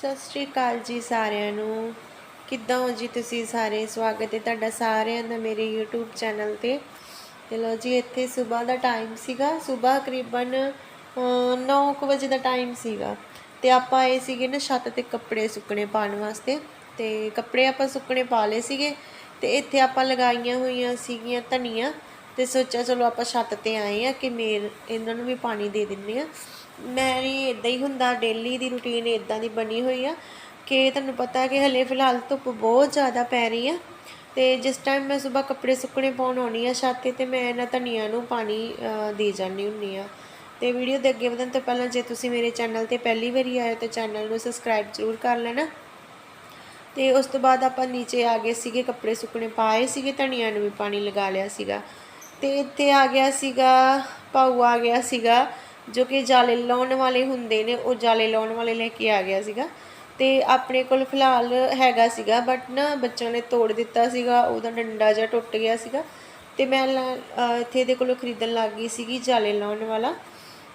ਸਤਿ ਸ਼੍ਰੀ ਅਕਾਲ ਜੀ ਸਾਰਿਆਂ ਨੂੰ। ਕਿੱਦਾਂ ਹੋ ਜੀ ਤੁਸੀਂ ਸਾਰੇ? ਸਵਾਗਤ ਹੈ ਤੁਹਾਡਾ ਸਾਰਿਆਂ ਦਾ ਮੇਰੇ YouTube ਚੈਨਲ ਤੇ। ਤੇ ਲੋ ਜੀ, ਇੱਥੇ ਸਵੇਰ ਦਾ ਟਾਈਮ ਸੀਗਾ। ਸਵੇਰ ਕਰੀਬਨ 9:00 ਵਜੇ ਦਾ ਟਾਈਮ ਸੀਗਾ। ਤੇ ਆਪਾਂ ਆਏ ਸੀਗੇ ਨਾ ਛੱਤ ਤੇ ਕੱਪੜੇ ਸੁੱਕਣੇ ਪਾਉਣ ਵਾਸਤੇ। ਤੇ ਕੱਪੜੇ ਆਪਾਂ ਸੁੱਕਣੇ ਪਾ ਲਏ ਸੀਗੇ। ਤੇ ਇੱਥੇ ਆਪਾਂ ਲਗਾਈਆਂ ਹੋਈਆਂ ਸੀਗੀਆਂ ਧਨੀਆ। ਤੇ ਸੋਚਿਆ ਚਲੋ ਆਪਾਂ ਛੱਤ ਤੇ ਆਏ ਆ ਕਿ ਮੇਰ ਇਹਨਾਂ ਨੂੰ ਵੀ ਪਾਣੀ ਦੇ ਦਿੰਨੇ ਆ। ਮੇਰੀ ਇਦਾਂ ਹੀ ਹੁੰਦਾ ਡੇਲੀ ਦੀ ਰੁਟੀਨ ਇਦਾਂ ਦੀ ਬਣੀ ਹੋਈ ਆ ਕਿ ਤੁਹਾਨੂੰ ਪਤਾ ਕਿ ਹਲੇ ਫਿਲਹਾਲ ਧੁੱਪ ਬਹੁਤ ਜ਼ਿਆਦਾ ਪੈ ਰਹੀ ਆ ਤੇ ਜਿਸ ਟਾਈਮ ਮੈਂ ਸਵੇਰ ਕੱਪੜੇ ਸੁੱਕਣੇ ਪਾਉਣ ਆਉਣੀ ਆ ਛੱਤ ਤੇ ਤੇ ਮੈਂ ਇਹਨਾਂ ਧਨੀਆ ਨੂੰ ਪਾਣੀ ਦੇ ਜਾਂਦੀ ਹੁੰਨੀ ਆ। ਤੇ ਵੀਡੀਓ ਦੇ ਅੱਗੇ ਵਧਣ ਤੋਂ ਪਹਿਲਾਂ ਜੇ ਤੁਸੀਂ ਮੇਰੇ ਚੈਨਲ ਤੇ ਪਹਿਲੀ ਵਾਰੀ ਆਏ ਤਾਂ ਚੈਨਲ ਨੂੰ ਸਬਸਕ੍ਰਾਈਬ ਜ਼ਰੂਰ ਕਰ ਲੈਣਾ। ਤੇ ਉਸ ਤੋਂ ਬਾਅਦ ਆਪਾਂ ਨੀਚੇ ਆ ਗਏ ਸੀਗੇ, ਕੱਪੜੇ ਸੁੱਕਣੇ ਪਾਏ ਸੀਗੇ, ਧਨੀਆ ਨੂੰ ਵੀ ਪਾਣੀ ਲਗਾ ਲਿਆ ਸੀਗਾ। ਤੇ ਇੱਥੇ ਆ ਗਿਆ ਸੀਗਾ ਪਾਉ ਆ ਗਿਆ ਸੀਗਾ। ਜੋ ਕਿ ਜਾਲੇ ਲਾਉਣ ਵਾਲੇ ਹੁੰਦੇ ਨੇ, ਉਹ ਜਾਲੇ ਲਾਉਣ ਵਾਲੇ ਲੈ ਕੇ ਆ ਗਿਆ ਸੀਗਾ। ਤੇ ਆਪਣੇ ਕੋਲ ਫਿਲਹਾਲ ਹੈਗਾ ਸੀਗਾ ਬਟ ਨਾ ਬੱਚਿਆਂ ਨੇ ਤੋੜ ਦਿੱਤਾ ਸੀਗਾ, ਉਹਦਾ ਡੰਡਾ ਜਿਹਾ ਟੁੱਟ ਗਿਆ ਸੀਗਾ। ਤੇ ਮੈਂ ਲਾ- ਇੱਥੇ ਇਹਦੇ ਕੋਲੋਂ ਖਰੀਦਣ ਲੱਗ ਗਈ ਸੀਗੀ ਜਾਲੇ ਲਾਉਣ ਵਾਲਾ।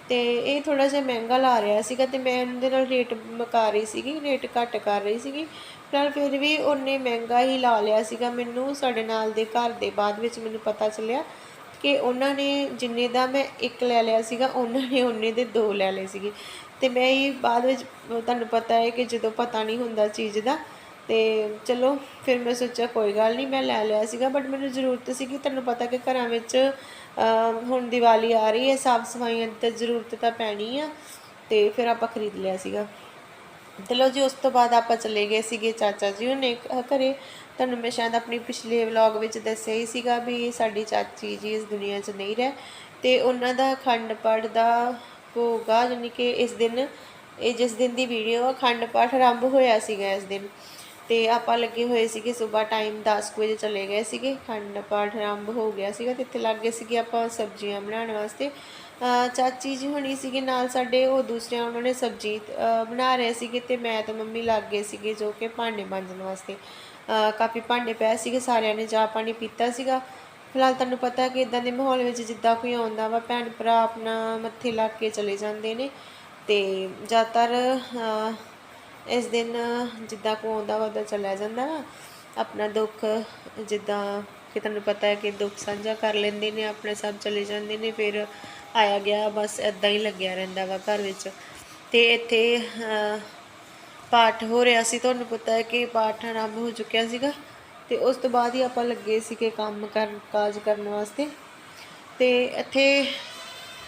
ਤੇ ਇਹ ਥੋੜਾ ਜਿਹਾ ਮਹਿੰਗਾ ਲਾ ਰਿਹਾ ਸੀਗਾ ਤੇ ਮੈਂ ਉਹਦੇ ਨਾਲ ਰੇਟ ਮੁਕਾ ਰਹੀ ਸੀਗੀ, ਰੇਟ ਘੱਟ ਕਰ ਰਹੀ ਸੀਗੀ। ਫਿਲਹਾਲ ਫਿਰ ਵੀ ਉਹਨੇ ਮਹਿੰਗਾ ਹੀ ਲਾ ਲਿਆ ਸੀਗਾ। ਮੈਨੂੰ ਸਾਡੇ ਨਾਲ ਦੇ ਘਰ ਦੇ ਬਾਅਦ ਵਿੱਚ ਮੈਨੂੰ ਪਤਾ ਚੱਲਿਆ ਕਿ ਉਹਨਾਂ ਨੇ ਜਿੰਨੇ ਦਾ ਮੈਂ ਇੱਕ ਲੈ ਲਿਆ ਸੀਗਾ, ਉਹਨਾਂ ਨੇ ਉਹਨੇ ਦੇ ਦੋ ਲੈ ਲਏ ਸੀਗੇ। ਤੇ ਮੈਂ ਹੀ ਬਾਅਦ ਵਿੱਚ ਤੁਹਾਨੂੰ ਪਤਾ ਹੈ ਕਿ ਜਦੋਂ ਪਤਾ ਨਹੀਂ ਹੁੰਦਾ ਚੀਜ਼ ਦਾ, ਤੇ ਚਲੋ ਫਿਰ ਮੈਂ ਸੋਚਿਆ ਕੋਈ ਗੱਲ ਨਹੀਂ, ਮੈਂ ਲੈ ਲਿਆ ਸੀਗਾ। ਬਟ ਮੈਨੂੰ ਜ਼ਰੂਰਤ ਸੀ ਕਿ ਤੁਹਾਨੂੰ ਪਤਾ ਕਿ ਘਰਾਂ ਵਿੱਚ ਹੁਣ ਦੀਵਾਲੀ ਆ ਰਹੀ ਹੈ ਸਾਫ਼ ਸਫਾਈਆਂ ਦੀ ਤਾਂ ਜ਼ਰੂਰਤ ਤਾਂ ਪੈਣੀ ਆ, ਤੇ ਫਿਰ ਆਪਾਂ ਖਰੀਦ ਲਿਆ ਸੀਗਾ। ਤੇ ਲਓ ਜੀ, ਉਸ ਤੋਂ ਬਾਅਦ ਆਪਾਂ ਚਲੇ ਗਏ ਸੀਗੇ ਚਾਚਾ ਜੀ ਉਹਨੇ ਘਰੇ। ਤੁਹਾਨੂੰ ਮੈਂ ਸ਼ਾਇਦ ਆਪਣੀ ਪਿਛਲੇ ਵਲੌਗ ਵਿੱਚ ਦੱਸਿਆ ਹੀ ਸੀਗਾ ਵੀ ਸਾਡੀ ਚਾਚੀ ਜੀ ਇਸ ਦੁਨੀਆ 'ਚ ਨਹੀਂ ਰਹਿ, ਤੇ ਉਹਨਾਂ ਦਾ ਅਖੰਡ ਪਾਠ ਦਾ ਭੋਗਾ ਯਾਨੀ ਕਿ ਇਸ ਦਿਨ, ਇਹ ਜਿਸ ਦਿਨ ਦੀ ਵੀਡੀਓ ਖੰਡ ਪਾਠ ਆਰੰਭ ਹੋਇਆ ਸੀਗਾ ਇਸ ਦਿਨ। ਤੇ ਆਪਾਂ ਲੱਗੇ ਹੋਏ ਸੀਗੇ ਸਵੇਰ ਟਾਈਮ 10 ਕੁ ਵਜੇ ਚਲੇ ਗਏ ਸੀਗੇ ਖੰਡ ਪਾਠ ਆਰੰਭ ਹੋ ਗਿਆ ਸੀਗਾ ਤੇ ਇੱਥੇ ਲੱਗ ਗਏ ਸੀਗੇ ਆਪਾਂ ਸਬਜ਼ੀਆਂ ਬਣਾਉਣ ਵਾਸਤੇ। ਚਾਚੀ ਜੀ ਹੁਣੀ ਸੀਗੇ ਨਾਲ ਸਾਡੇ, ਉਹ ਦੂਸਰਿਆਂ ਉਹਨਾਂ ਨੇ ਸਬਜ਼ੀ ਬਣਾ ਰਹੇ ਸੀਗੇ ਤੇ ਮੈਂ ਤੇ ਮੰਮੀ ਲੱਗ ਗਏ ਸੀਗੇ ਜੋ ਕਿ ਭਾਂਡੇ ਮਾਂਜਣ ਵਾਸਤੇ। ਕਾਫੀ ਭਾਂਡੇ ਪਏ ਸੀਗੇ, ਸਾਰਿਆਂ ਨੇ ਚਾਹ ਪਾਣੀ ਪੀਤਾ ਸੀਗਾ। ਫਿਲਹਾਲ ਤੁਹਾਨੂੰ ਪਤਾ ਕਿ ਇਦਾਂ ਦੇ ਮਾਹੌਲ ਵਿੱਚ ਜਿੱਦਾਂ ਕੋਈ ਆਉਂਦਾ ਵਾ, ਭੈਣ ਭਰਾ ਆਪਣਾ ਮੱਥੇ ਲਾ ਕੇ ਚਲੇ ਜਾਂਦੇ ਨੇ ਤੇ ਜ਼ਿਆਦਾਤਰ ਇਸ ਦਿਨ ਜਿੱਦਾਂ ਕੋ ਆਉਂਦਾ ਵਾ ਉਦਾਂ ਚਲਾ ਜਾਂਦਾ ਵਾ। ਆਪਣਾ ਦੁੱਖ ਜਿੱਦਾਂ ਕਿ ਤੁਹਾਨੂੰ ਪਤਾ ਹੈ ਕਿ ਦੁੱਖ ਸਾਂਝਾ ਕਰ ਲੈਂਦੇ ਨੇ, ਆਪਣੇ ਸਭ ਚਲੇ ਜਾਂਦੇ ਨੇ, ਫਿਰ ਆਇਆ ਗਿਆ, ਬਸ ਇਦਾਂ ਹੀ ਲੱਗਿਆ ਰਹਿੰਦਾ ਵਾ ਘਰ ਵਿੱਚ। ਤੇ ਇੱਥੇ ਪਾਠ ਹੋ ਰਿਹਾ ਸੀ, ਤੁਹਾਨੂੰ ਪਤਾ ਹੈ ਕਿ ਪਾਠ ਆਰੰਭ ਹੋ ਚੁੱਕਿਆ ਸੀਗਾ ਤੇ ਉਸ ਤੋਂ ਬਾਅਦ ਹੀ ਆਪਾਂ ਲੱਗੇ ਸੀਗੇ ਕੰਮ ਕਰਨ ਕਾਜ ਕਰਨ ਵਾਸਤੇ। ਤੇ ਇੱਥੇ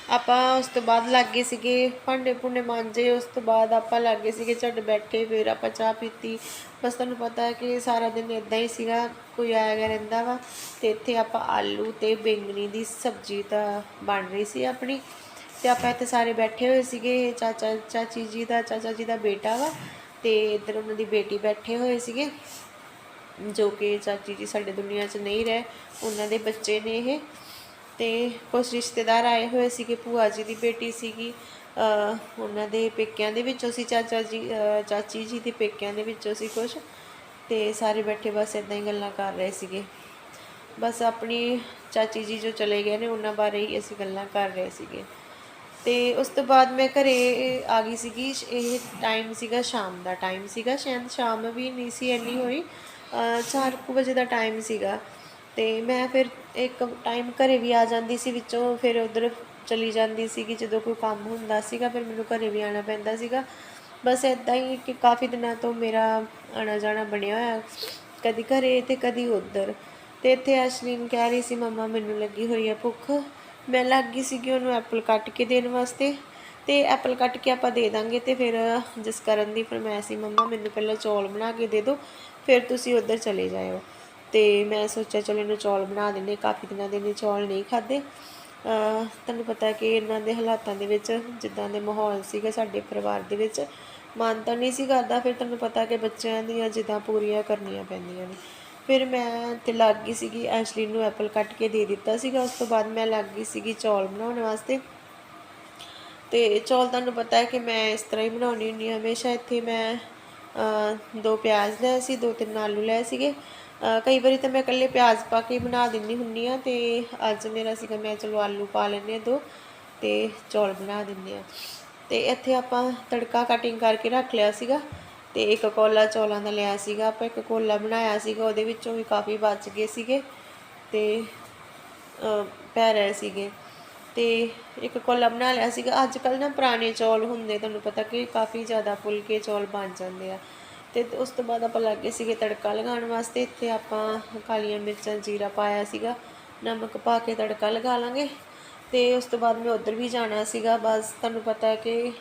ਆਪਾਂ ਉਸ ਤੋਂ ਬਾਅਦ ਲੱਗੇ ਸੀਗੇ, ਭਾਂਡੇ ਭੁੰਡੇ ਮਾਂਜੇ, ਉਸ ਤੋਂ ਬਾਅਦ ਆਪਾਂ ਲੱਗੇ ਸੀਗੇ ਝੱਡ ਬੈਠੇ, ਫਿਰ ਆਪਾਂ ਚਾਹ ਪੀਤੀ। ਬਸ ਤੁਹਾਨੂੰ ਪਤਾ ਹੈ ਕਿ ਸਾਰਾ ਦਿਨ ਇਦਾਂ ਹੀ ਸੀਗਾ, ਕੋਈ ਆਇਆ ਗਿਆ ਰਹਿੰਦਾ ਵਾ। ਤੇ ਇੱਥੇ ਆਪਾਂ ਆਲੂ ਤੇ ਬੈਂਗਣੀ ਦੀ ਸਬਜ਼ੀ ਤਾਂ ਬਣ ਰਹੀ ਸੀ ਆਪਣੀ। ਤੇ ਆਪਾਂ ਇੱਥੇ ਸਾਰੇ ਬੈਠੇ ਹੋਏ ਸੀਗੇ, ਚਾਚਾ, ਚਾਚੀ ਜੀ ਦਾ, ਚਾਚਾ ਜੀ ਦਾ ਬੇਟਾ ਵਾ। ਤੇ ਇੱਧਰ ਉਹਨਾਂ ਦੀ ਬੇਟੀ ਬੈਠੇ ਹੋਏ ਸੀਗੇ, ਜੋ ਕਿ ਚਾਚੀ ਜੀ ਸਾਡੇ ਦੁਨੀਆ 'ਚ ਨਹੀਂ ਰਹੇ, ਉਹਨਾਂ ਦੇ ਬੱਚੇ ਨੇ ਇਹ। ਤੇ ਕੁਝ ਰਿਸ਼ਤੇਦਾਰ ਆਏ ਹੋਏ ਸੀਗੇ, ਭੂਆ ਜੀ ਦੀ ਬੇਟੀ ਸੀਗੀ ਉਹਨਾਂ ਦੇ ਪੇਕਿਆਂ ਦੇ ਵਿੱਚੋਂ ਸੀ, ਚਾਚਾ ਜੀ ਚਾਚੀ ਜੀ ਦੇ ਪੇਕਿਆਂ ਦੇ ਵਿੱਚੋਂ ਸੀ ਕੁਝ ਤੇ ਸਾਰੇ ਬੈਠੇ ਬਸ ਇਦਾਂ ਹੀ ਗੱਲਾਂ ਕਰ ਰਹੇ ਸੀਗੇ। ਬਸ ਆਪਣੀ ਚਾਚੀ ਜੀ ਜੋ ਚਲੇ ਗਏ ਨੇ, ਉਹਨਾਂ ਬਾਰੇ ਹੀ ਅਸੀਂ ਗੱਲਾਂ ਕਰ ਰਹੇ ਸੀਗੇ। ਤੇ ਉਸ ਤੋਂ ਬਾਅਦ ਮੈਂ ਘਰੇ ਆ ਗਈ ਸੀਗੀ। ਇਹ ਟਾਈਮ ਸੀਗਾ ਸ਼ਾਮ ਦਾ ਟਾਈਮ ਸੀਗਾ। ਸ਼ਾਇਦ ਸ਼ਾਮ ਵੀ ਨਹੀਂ ਸੀ, ਇੰਨੀ ਹੋਈ। 4 ਵਜੇ ਦਾ ਟਾਈਮ ਸੀਗਾ। ਤੇ ਮੈਂ ਫਿਰ ਇੱਕ ਟਾਈਮ ਘਰੇ ਵੀ ਆ ਜਾਂਦੀ ਸੀ ਵਿੱਚੋਂ। ਫਿਰ ਉਧਰ ਚਲੀ ਜਾਂਦੀ ਸੀਗੀ ਜਦੋਂ ਕੋਈ ਕੰਮ ਹੁੰਦਾ ਸੀਗਾ, ਫਿਰ ਮੈਨੂੰ ਘਰੇ ਵੀ ਆਉਣਾ ਪੈਂਦਾ ਸੀਗਾ। ਬਸ ਇਦਾਂ ਹੀ ਕਿ ਕਾਫੀ ਦਿਨਾਂ ਤੋਂ ਮੇਰਾ ਆਣਾ ਜਾਣਾ ਬਣਿਆ ਹੋਇਆ। ਕਦੀ ਘਰੇ ਤੇ ਕਦੀ ਉਧਰ। ਤੇ ਇੱਥੇ ਅਸ਼ਲੀਨ ਕਹਿ ਰਹੀ ਸੀ, ਮੰਮਾ, ਮੈਨੂੰ ਲੱਗੀ ਹੋਈ ਹੈ ਭੁੱਖ। ਮੈਂ ਲੱਗ ਗਈ ਸੀਗੀ ਉਹਨੂੰ ਐਪਲ ਕੱਟ ਕੇ ਦੇਣ ਵਾਸਤੇ ਤੇ ਐਪਲ ਕੱਟ ਕੇ ਆਪਾਂ ਦੇ ਦਾਂਗੇ ਤੇ ਫਿਰ ਜਿਸ ਕਰਨ ਦੀ ਫਰਮਾਇਸ਼ ਸੀ, ਮੰਮਾ ਮੈਨੂੰ ਪਹਿਲਾਂ ਚੌਲ ਬਣਾ ਕੇ ਦੇ ਦਿਓ ਫਿਰ ਤੁਸੀਂ ਉੱਧਰ ਚਲੇ ਜਾਇਓ। ਤੇ ਮੈਂ ਸੋਚਿਆ ਚਲੋ ਇਹਨੂੰ ਚੌਲ ਬਣਾ ਦਿੰਦੇ ਕਾਫੀ ਦਿਨਾਂ ਦੇ ਨੇ ਚੌਲ ਨਹੀਂ ਖਾਦੇ ਤੁਹਾਨੂੰ ਪਤਾ ਕਿ ਇਹਨਾਂ ਦੇ ਹਾਲਾਤਾਂ ਦੇ ਵਿੱਚ ਜਿੱਦਾਂ ਦੇ ਮਾਹੌਲ ਸੀਗਾ ਸਾਡੇ ਪਰਿਵਾਰ ਦੇ ਵਿੱਚ, ਮਨ ਤਾਂ ਨਹੀਂ ਸੀ ਕਰਦਾ, ਫਿਰ ਤੁਹਾਨੂੰ ਪਤਾ ਕਿ ਬੱਚਿਆਂ ਦੀਆਂ ਜਿੱਦਾਂ ਪੂਰੀਆਂ ਕਰਨੀਆਂ ਪੈਂਦੀਆਂ ਨੇ। ਫਿਰ ਮੈਂ ਤੇ ਲੱਗ ਗਈ ਸੀਗੀ ਐਸ਼ਲੀ ਨੂੰ ਐਪਲ ਕੱਟ ਕੇ ਦੇ ਦਿੱਤਾ ਸੀਗਾ, ਉਸ ਤੋਂ ਬਾਅਦ ਮੈਂ ਲੱਗ ਗਈ ਸੀਗੀ ਚੌਲ ਬਣਾਉਣ ਵਾਸਤੇ। ਤੇ ਚੌਲ ਤੁਹਾਨੂੰ ਪਤਾ ਹੈ ਕਿ ਮੈਂ ਇਸ ਤਰ੍ਹਾਂ ਹੀ ਬਣਾਉਣੀ ਹੁੰਦੀ ਹਾਂ, ਹਮੇਸ਼ਾ ਇੱਥੇ ਮੈਂ ਦੋ ਪਿਆਜ਼ ਲਏ ਸੀ, ਦੋ ਤਿੰਨ ਆਲੂ ਲਏ ਸੀਗੇ। ਕਈ ਵਾਰੀ ਤਾਂ ਮੈਂ ਇਕੱਲੇ ਪਿਆਜ਼ ਪਾ ਕੇ ਬਣਾ ਦਿੰਦੀ ਹੁੰਦੀ ਆ ਤੇ ਅੱਜ ਮੇਰਾ ਸੀਗਾ, ਮੈਂ ਚਲੋ ਆਲੂ ਪਾ ਲੈਂਦੇ ਹਾਂ ਦੋ ਤੇ ਚੌਲ ਬਣਾ ਦਿੰਦੇ ਆ ਤੇ ਇੱਥੇ ਆਪਾਂ ਤੜਕਾ ਕਟਿੰਗ ਕਰਕੇ ਰੱਖ ਲਿਆ ਸੀਗਾ। ਤੇ ਇੱਕ ਕੋਲਾ ਚੌਲਾਂ ਦਾ ਲਿਆ ਸੀਗਾ, ਆਪਾਂ ਇੱਕ ਕੋਲਾ ਬਣਾਇਆ ਸੀਗਾ, ਉਹਦੇ ਵਿੱਚੋਂ ਵੀ ਕਾਫੀ ਬਚ ਗਏ ਸੀਗੇ ਤੇ ਪੈ ਰਹੇ ਸੀਗੇ। ਤੇ ਇੱਕ ਕੋਲਾ ਬਣਾ ਲਿਆ ਸੀਗਾ ਅੱਜ ਕੱਲ ਨਾ ਪੁਰਾਣੇ ਚੌਲ ਹੁੰਦੇ, ਤੁਹਾਨੂੰ ਪਤਾ ਕਿ ਕਾਫੀ ਜ਼ਿਆਦਾ ਫੁਲਕੇ ਚੌਲ ਬਣ ਜਾਂਦੇ ਆ। ਤੇ ਉਸ ਤੋਂ ਬਾਅਦ ਆਪਾਂ ਲੱਗੇ ਸੀਗੇ ਤੜਕਾ ਲਗਾਉਣ ਵਾਸਤੇ, ਇੱਥੇ ਆਪਾਂ ਕਾਲੀਆਂ ਮਿਰਚਾਂ, ਜੀਰਾ ਪਾਇਆ ਸੀਗਾ, ਨਮਕ ਪਾ ਕੇ ਤੜਕਾ ਲਗਾ ਲਾਂਗੇ। ਤੇ ਉਸ ਤੋਂ ਬਾਅਦ ਮੈਂ ਉਧਰ ਵੀ ਜਾਣਾ ਸੀਗਾ, ਬਸ ਤੁਹਾਨੂੰ ਪਤਾ ਹੈ ਕਿ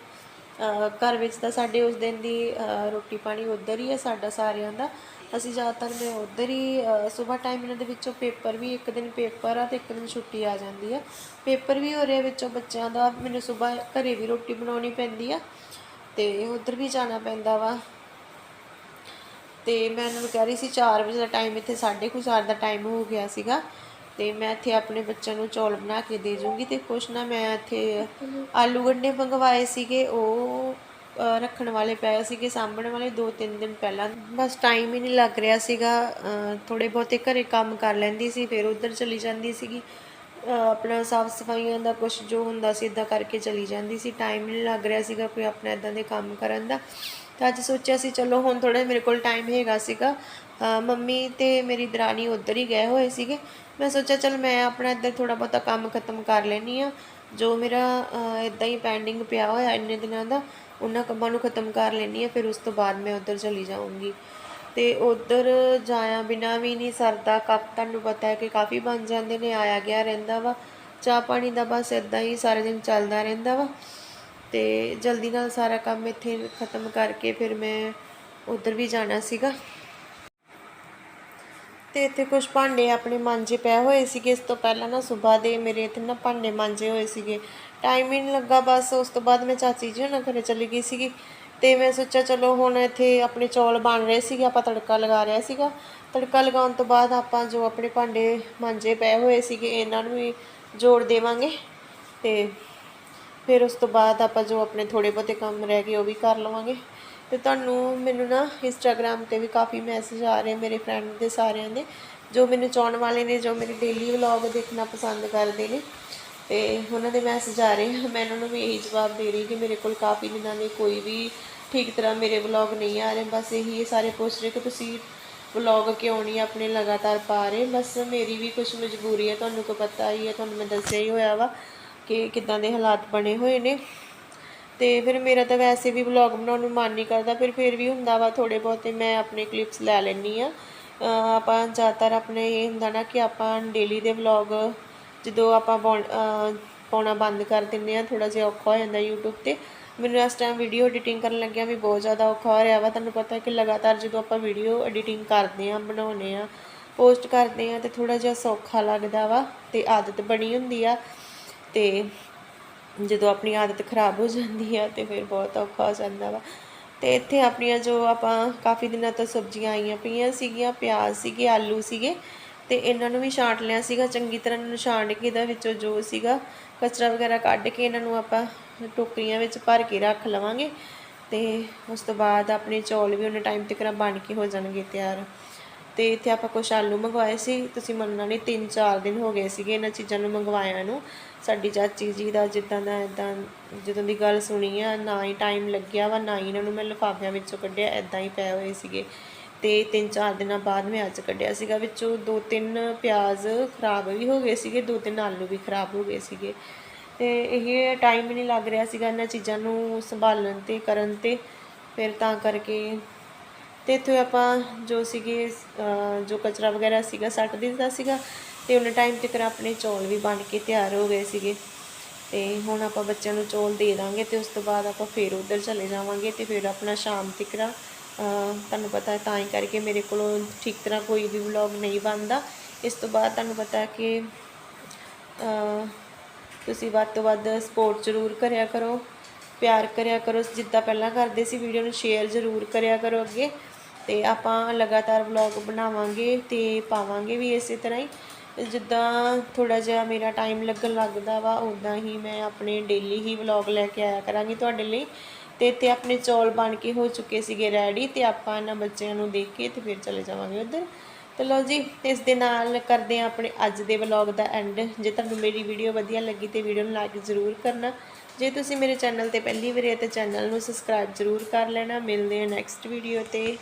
ਘਰ ਵਿੱਚ ਤਾਂ ਸਾਡੇ ਉਸ ਦਿਨ ਦੀ ਰੋਟੀ ਪਾਣੀ ਉੱਧਰ ਹੀ ਹੈ ਸਾਡਾ ਸਾਰਿਆਂ ਦਾ। ਅਸੀਂ ਜ਼ਿਆਦਾਤਰ ਮੈਂ ਉੱਧਰ ਹੀ ਸਵੇਰ ਟਾਈਮ ਇਹਨਾਂ ਦੇ ਵਿੱਚੋਂ ਪੇਪਰ ਵੀ ਇੱਕ ਦਿਨ ਪੇਪਰ ਆ ਤੇ ਇੱਕ ਦਿਨ ਛੁੱਟੀ ਆ ਜਾਂਦੀ ਆ। ਪੇਪਰ ਵੀ ਹੋ ਰਿਹਾ ਵਿੱਚੋਂ ਬੱਚਿਆਂ ਦਾ, ਮੈਨੂੰ ਸਵੇਰ ਘਰੇ ਵੀ ਰੋਟੀ ਬਣਾਉਣੀ ਪੈਂਦੀ ਆ ਤੇ ਉੱਧਰ ਵੀ ਜਾਣਾ ਪੈਂਦਾ ਵਾ। ਤੇ ਮੈਂ ਇਹਨਾਂ ਨੂੰ ਕਹਿ ਰਹੀ ਸੀ 4 ਵਜੇ ਦਾ ਟਾਈਮ ਇੱਥੇ 4:30 ਦਾ ਟਾਈਮ ਹੋ ਗਿਆ ਸੀਗਾ। ਤੇ ਮੈਂ ਇੱਥੇ ਆਪਣੇ ਬੱਚਿਆਂ ਨੂੰ ਚੌਲ ਬਣਾ ਕੇ ਦੇ ਜੂੰਗੀ ਤੇ ਕੁਛ ਨਾ ਮੈਂ ਇੱਥੇ ਆਲੂ ਗੰਡੇ ਮੰਗਵਾਏ ਸੀਗੇ, ਉਹ ਰੱਖਣ ਵਾਲੇ ਪਏ ਸੀਗੇ, ਸਾਂਭਣ ਵਾਲੇ 2-3 ਦਿਨ ਪਹਿਲਾਂ। ਬਸ ਟਾਈਮ ਹੀ ਨਹੀਂ ਲੱਗ ਰਿਹਾ ਸੀਗਾ ਥੋੜੇ ਬਹੁਤੇ ਘਰੇ ਕੰਮ ਕਰ ਲੈਂਦੀ ਸੀ, ਫਿਰ ਉਧਰ ਚਲੀ ਜਾਂਦੀ ਸੀਗੀ। ਆਪਣਾ ਸਾਫ਼ ਸਫਾਈਆਂ ਦਾ ਕੁਝ ਜੋ ਹੁੰਦਾ ਸੀ ਇਦਾਂ ਕਰਕੇ ਚਲੀ ਜਾਂਦੀ ਸੀ। ਟਾਈਮ ਨਹੀਂ ਲੱਗ ਰਿਹਾ ਸੀਗਾ ਕੋਈ ਆਪਣਾ ਇਦਾਂ ਦੇ ਕੰਮ ਕਰਨ ਦਾ। ਤਾਂ ਅੱਜ ਸੋਚਿਆ ਸੀ, ਚਲੋ ਹੁਣ ਥੋੜਾ ਮੇਰੇ ਕੋਲ ਟਾਈਮ ਹੈਗਾ ਸੀਗਾ। ਮੰਮੀ ਤੇ ਮੇਰੀ ਦਰਾਨੀ ਉੱਧਰ ਹੀ ਗਏ ਹੋਏ ਸੀਗੇ। ਮੈਂ ਸੋਚਿਆ, ਚਲ ਮੈਂ ਆਪਣਾ ਇੱਧਰ ਥੋੜਾ ਬਹੁਤਾ ਕੰਮ ਖਤਮ ਕਰ ਲੈਣੀ ਆ ਜੋ ਮੇਰਾ ਇਦਾਂ ਹੀ ਪੈਂਡਿੰਗ ਪਿਆ ਹੋਇਆ ਇੰਨੇ ਦਿਨਾਂ ਦਾ, ਉਹਨਾਂ ਕੰਮਾਂ ਨੂੰ ਖਤਮ ਕਰ ਲੈਣੀ ਆ ਫਿਰ ਉਸ ਤੋਂ ਬਾਅਦ ਮੈਂ ਉੱਧਰ ਚਲੀ ਜਾਊਂਗੀ। ਤੇ ਉਧਰ ਜਾਇਆ ਬਿਨਾ ਵੀ ਨਹੀਂ ਸਰਦਾ, ਕੱਪ ਤੁਹਾਨੂੰ ਪਤਾ ਹੈ ਕਿ ਕਾਫੀ ਬਣ ਜਾਂਦੇ ਨੇ, ਆਇਆ ਗਿਆ ਰਹਿੰਦਾ ਵਾ। ਚਾਹ ਪਾਣੀ ਦਾ ਬਸ ਇਦਾਂ ਹੀ ਸਾਰੇ ਦਿਨ ਚੱਲਦਾ ਰਹਿੰਦਾ ਵਾ। ਤੇ ਜਲਦੀ ਨਾਲ ਸਾਰਾ ਕੰਮ ਇੱਥੇ ਖਤਮ ਕਰਕੇ ਫਿਰ ਮੈਂ ਉਧਰ ਵੀ ਜਾਣਾ ਸੀਗਾ। ਤੇ ਇੱਥੇ ਕੁਝ ਭਾਂਡੇ ਆਪਣੇ ਮਾਂਜੇ ਪਏ ਹੋਏ ਸੀਗੇ। ਇਸ ਤੋਂ ਪਹਿਲਾਂ ਨਾ ਸਵੇਰ ਦੇ ਮੇਰੇ ਇੱਥੇ ਨਾ ਭਾਂਡੇ ਮਾਂਜੇ ਹੋਏ ਸੀਗੇ। ਟਾਈਮ ਹੀ ਨਹੀਂ ਲੱਗਾ ਬਸ, ਉਸ ਤੋਂ ਬਾਅਦ ਮੈਂ ਚਾਚੀ ਜੀ ਉਹਨਾਂ ਘਰੇ ਚਲੀ ਗਈ ਸੀਗੀ। ਤੇ ਮੈਂ ਸੋਚਿਆ ਚਲੋ ਹੁਣ ਇੱਥੇ ਆਪਣੇ ਚੌਲ ਬਣ ਰਹੇ ਸੀਗੇ, ਆਪਾਂ ਤੜਕਾ ਲਗਾ ਰਿਹਾ ਸੀਗਾ। ਤੜਕਾ ਲਗਾਉਣ ਤੋਂ ਬਾਅਦ ਆਪਾਂ ਜੋ ਆਪਣੇ ਭਾਂਡੇ ਮਾਂਜੇ ਪਏ ਹੋਏ ਸੀਗੇ, ਇਹਨਾਂ ਨੂੰ ਵੀ ਜੋੜ ਦੇਵਾਂਗੇ। ਤੇ ਫਿਰ ਉਸ ਤੋਂ ਬਾਅਦ ਆਪਾਂ ਜੋ ਆਪਣੇ ਥੋੜੇ ਬਹੁਤੇ ਕੰਮ ਰਹਿ ਗਏ ਉਹ ਵੀ ਕਰ ਲਵਾਂਗੇ। ਤੇ ਤੁਹਾਨੂੰ ਮੈਨੂੰ ਨਾ ਇੰਸਟਾਗ੍ਰam ਤੇ ਵੀ ਕਾਫੀ ਮੈਸੇਜ ਆ ਰਹੇ ਮੇਰੇ ਫਰੈਂਡ ਦੇ ਸਾਰਿਆਂ ਦੇ, ਜੋ ਮੈਨੂੰ ਚਾਹਣ ਵਾਲੇ ਨੇ, ਜੋ ਮੇਰੇ ਡੇਲੀ ਵਲੌਗ ਦੇਖਣਾ ਪਸੰਦ ਕਰਦੇ ਨੇ। ਤੇ ਉਹਨਾਂ ਦੇ ਮੈਸੇਜ ਆ ਰਹੇ ਮੈਂ ਉਹਨਾਂ ਨੂੰ ਵੀ ਇਹੀ ਜਵਾਬ ਦੇ ਰਹੀ ਕਿ ਮੇਰੇ ਕੋਲ ਕਾਫੀ ਦਿਨਾਂ ਨੇ ਕੋਈ ਵੀ ਠੀਕ ਤਰ੍ਹਾਂ ਮੇਰੇ ਵਲੌਗ ਨਹੀਂ ਆ ਰਹੇ। ਬਸ ਇਹੀ ਸਾਰੇ ਪੁੱਛ ਰਹੇ ਕਿ ਤੁਸੀਂ ਵਲੌਗ ਕਿਉਂ ਨਹੀਂ ਆਪਣੇ ਲਗਾਤਾਰ ਪਾ ਰਹੇ? ਬਸ ਮੇਰੀ ਵੀ ਕੁਝ ਮਜਬੂਰੀ ਹੈ, ਤੁਹਾਨੂੰ ਕੋ ਪਤਾ ਹੀ ਹੈ, ਤੁਹਾਨੂੰ ਮੈਂ ਦੱਸਿਆ ਹੀ ਹੋਇਆ ਵਾ। ਕਿ ਕਿੱਦਾਂ ਦੇ ਹਾਲਾਤ ਬਣੇ ਹੋਏ ਨੇ। ਤੇ ਫਿਰ ਮੇਰਾ ਤਾਂ ਵੈਸੇ ਵੀ ਵਲੌਗ ਬਣਾਉਣ ਨੂੰ ਮਨ ਨਹੀਂ ਕਰਦਾ, ਫਿਰ ਫਿਰ ਵੀ ਹੁੰਦਾ ਵਾ ਥੋੜੇ ਬਹੁਤੇ ਮੈਂ ਆਪਣੇ ਕਲਿੱਪਸ ਲੈ ਲੈਣੀ ਆ ਆਪਾਂ ਜ਼ਿਆਦਾਤਰ ਆਪਣੇ ਇਹ ਹੁੰਦਾ ਨਾ ਕਿ ਆਪਾਂ ਡੇਲੀ ਦੇ ਵਲੌਗ ਜਦੋਂ ਆਪਾਂ ਪਾਉਣਾ ਬੰਦ ਕਰ ਦਿੰਦੇ ਆ ਥੋੜਾ ਜਿਹਾ ਔਖਾ ਹੋ ਜਾਂਦਾ YouTube ਤੇ। ਮੈਨੂੰ ਇਸ ਟਾਈਮ ਵੀਡੀਓ ਐਡੀਟਿੰਗ ਕਰਨ ਲੱਗਿਆ ਵੀ ਬਹੁਤ ਜ਼ਿਆਦਾ ਔਖਾ ਹੋ ਰਿਹਾ ਵਾ। ਤੁਹਾਨੂੰ ਪਤਾ ਕਿ ਲਗਾਤਾਰ ਜਦੋਂ ਆਪਾਂ ਵੀਡੀਓ ਐਡੀਟਿੰਗ ਕਰਦੇ ਆ ਬਣਾਉਨੇ ਆ ਪੋਸਟ ਕਰਦੇ ਆ ਤੇ ਥੋੜਾ ਜਿਹਾ ਸੌਖਾ ਲੱਗਦਾ ਵਾ ਤੇ ਆਦਤ ਬਣੀ ਹੁੰਦੀ ਆ। ਤੇ ਜਦੋਂ ਆਪਣੀ ਆਦਤ ਖਰਾਬ ਹੋ ਜਾਂਦੀ ਆ ਤੇ ਫਿਰ ਬਹੁਤ ਔਖਾ ਹੋ ਜਾਂਦਾ ਵਾ। ਤੇ ਇੱਥੇ ਆਪਣੀਆਂ ਜੋ ਆਪਾਂ ਕਾਫੀ ਦਿਨਾਂ ਤੋਂ ਸਬਜ਼ੀਆਂ ਆਈਆਂ ਪਈਆਂ ਸੀਗੀਆਂ, ਪਿਆਜ਼ ਸੀਗੇ, ਆਲੂ ਸੀਗੇ ਤੇ ਇਹਨਾਂ ਨੂੰ ਵੀ ਛਾਂਟ ਲਿਆ ਸੀਗਾ। ਚੰਗੀ ਤਰ੍ਹਾਂ ਇਹਨਾਂ ਨੂੰ ਛਾਂਟ ਕੇ ਇਹਦਾ ਵਿੱਚੋਂ ਜੋ ਸੀਗਾ ਕਚਰਾ ਵਗੈਰਾ ਕੱਢ ਕੇ ਇਹਨਾਂ ਨੂੰ ਆਪਾਂ ਟੋਕਰੀਆਂ ਵਿੱਚ ਭਰ ਕੇ ਰੱਖ ਲਵਾਂਗੇ ਤੇ ਉਸ ਤੋਂ ਬਾਅਦ ਆਪਣੇ ਚੌਲ ਵੀ ਉਹਨਾਂ ਟਾਈਮ ਤੱਕ ਬਣ ਕੇ ਹੋ ਜਾਣਗੇ ਤਿਆਰ। ਤੇ ਇੱਥੇ ਆਪਾਂ ਕੁਛ ਆਲੂ ਮੰਗਵਾਏ ਸੀ। ਤੁਸੀਂ ਮੰਨਣਾ ਨਹੀਂ 3-4 ਦਿਨ ਹੋ ਗਏ ਸੀਗੇ ਇਹਨਾਂ ਚੀਜ਼ਾਂ ਨੂੰ ਮੰਗਵਾਇਆ ਨੂੰ। ਸਾਡੀ ਚਾਚੀ ਜੀ ਦਾ ਜਿੱਦਾਂ ਦਾ ਇਦਾਂ ਜਦੋਂ ਦੀ ਗੱਲ ਸੁਣੀ ਆ, ਨਾ ਹੀ ਟਾਈਮ ਲੱਗਿਆ ਵਾ, ਨਾ ਹੀ ਇਹਨਾਂ ਨੂੰ ਮੈਂ ਲਿਫਾਫਿਆਂ ਵਿੱਚੋਂ ਕੱਢਿਆ ਇਦਾਂ ਹੀ ਪਏ ਹੋਏ ਸੀਗੇ। ਤੇ 3-4 ਦਿਨਾਂ ਬਾਅਦ ਮੈਂ ਅੱਜ ਕੱਢਿਆ ਸੀਗਾ, ਵਿੱਚੋਂ 2-3 ਪਿਆਜ਼ ਖਰਾਬ ਵੀ ਹੋ ਗਏ ਸੀਗੇ 2-3 ਆਲੂ ਵੀ ਖਰਾਬ ਹੋ ਗਏ ਸੀਗੇ। ਤੇ ਇਹ ਟਾਈਮ ਨਹੀਂ ਲੱਗ ਰਿਹਾ ਸੀਗਾ ਇਹਨਾਂ ਚੀਜ਼ਾਂ ਨੂੰ ਸੰਭਾਲਣ ਤੇ ਕਰਨ ਤੇ। ਫਿਰ ਤਾਂ ਕਰਕੇ ਤੇ ਇੱਥੇ ਆਪਾਂ ਜੋ ਸੀਗੇ ਜੋ ਕਚਰਾ ਵਗੈਰਾ ਸੀਗਾ, ਸੱਟ ਦਿੰਦਾ ਸੀਗਾ, ਤੇ ਉਹਨੇ ਟਾਈਮ ਤੱਕ ਆਪਣੇ ਚੌਲ ਵੀ ਬਣ ਕੇ ਤਿਆਰ ਹੋ ਗਏ ਸੀਗੇ। ਤੇ ਹੁਣ ਆਪਾਂ ਬੱਚਿਆਂ ਨੂੰ ਚੌਲ ਦੇ ਦਾਂਗੇ ਤੇ ਉਸ ਤੋਂ ਬਾਅਦ ਆਪਾਂ ਫੇਰ ਉਧਰ ਚਲੇ ਜਾਵਾਂਗੇ ਤੇ ਫਿਰ ਆਪਣਾ ਸ਼ਾਮ ਤੱਕ ਤੁਹਾਨੂੰ ਪਤਾ ਹੈ ਤਾਂ ਹੀ ਕਰਕੇ ਮੇਰੇ ਕੋਲੋਂ ਠੀਕ ਤਰ੍ਹਾਂ ਕੋਈ ਵੀ ਵਲੌਗ ਨਹੀਂ ਬਣਦਾ। ਇਸ ਤੋਂ ਬਾਅਦ ਤੁਹਾਨੂੰ ਪਤਾ ਹੈ ਕਿ ਤੁਸੀਂ ਵੱਧ ਤੋਂ ਵੱਧ ਸਪੋਰਟ ਜ਼ਰੂਰ ਕਰਿਆ ਕਰੋ, ਪਿਆਰ ਕਰਿਆ ਕਰੋ, ਜਿੱਦਾਂ ਪਹਿਲਾਂ ਕਰਦੇ ਸੀ ਵੀਡੀਓ ਨੂੰ ਸ਼ੇਅਰ ਜ਼ਰੂਰ ਕਰਿਆ ਕਰੋ ਅੱਗੇ। ਅਤੇ ਆਪਾਂ ਲਗਾਤਾਰ ਵਲੌਗ ਬਣਾਵਾਂਗੇ ਅਤੇ ਪਾਵਾਂਗੇ ਵੀ ਇਸੇ ਤਰ੍ਹਾਂ ਹੀ। ਜਿੱਦਾਂ ਥੋੜ੍ਹਾ ਜਿਹਾ ਮੇਰਾ ਟਾਈਮ ਲੱਗਣ ਲੱਗਦਾ ਵਾ ਉਦਾਂ ਹੀ ਮੈਂ ਆਪਣੇ ਡੇਲੀ ਹੀ ਵਲੌਗ ਲੈ ਕੇ ਆਇਆ ਕਰਾਂਗੀ ਤੁਹਾਡੇ ਲਈ। ਤੇ ਇੱਥੇ ਆਪਣੇ ਚੌਲ ਬਣ ਕੇ ਹੋ ਚੁੱਕੇ ਸੀਗੇ ਰੈਡੀ ਤੇ ਆਪਾਂ ਇਹਨਾਂ ਬੱਚਿਆਂ ਨੂੰ ਦੇਖ ਕੇ ਤੇ ਫਿਰ ਚਲੇ ਜਾਵਾਂਗੇ ਉਧਰ। ਤੇ ਲਓ ਜੀ, ਇਸ ਦੇ ਨਾਲ ਕਰਦੇ ਆ ਆਪਣੇ ਅੱਜ ਦੇ ਵਲੌਗ ਦਾ ਐਂਡ ਜੇ ਤੁਹਾਨੂੰ ਮੇਰੀ ਵੀਡੀਓ ਵਧੀਆ ਲੱਗੀ ਤੇ ਵੀਡੀਓ ਨੂੰ ਲਾਈਕ ਜ਼ਰੂਰ ਕਰਨਾ। ਜੇ ਤੁਸੀਂ ਮੇਰੇ ਚੈਨਲ ਤੇ ਪਹਿਲੀ ਵਾਰ ਆਏ ਤਾਂ ਚੈਨਲ ਨੂੰ ਸਬਸਕ੍ਰਾਈਬ ਜ਼ਰੂਰ ਕਰ ਲੈਣਾ। ਮਿਲਦੇ ਹਾਂ ਨੈਕਸਟ ਵੀਡੀਓ ਤੇ।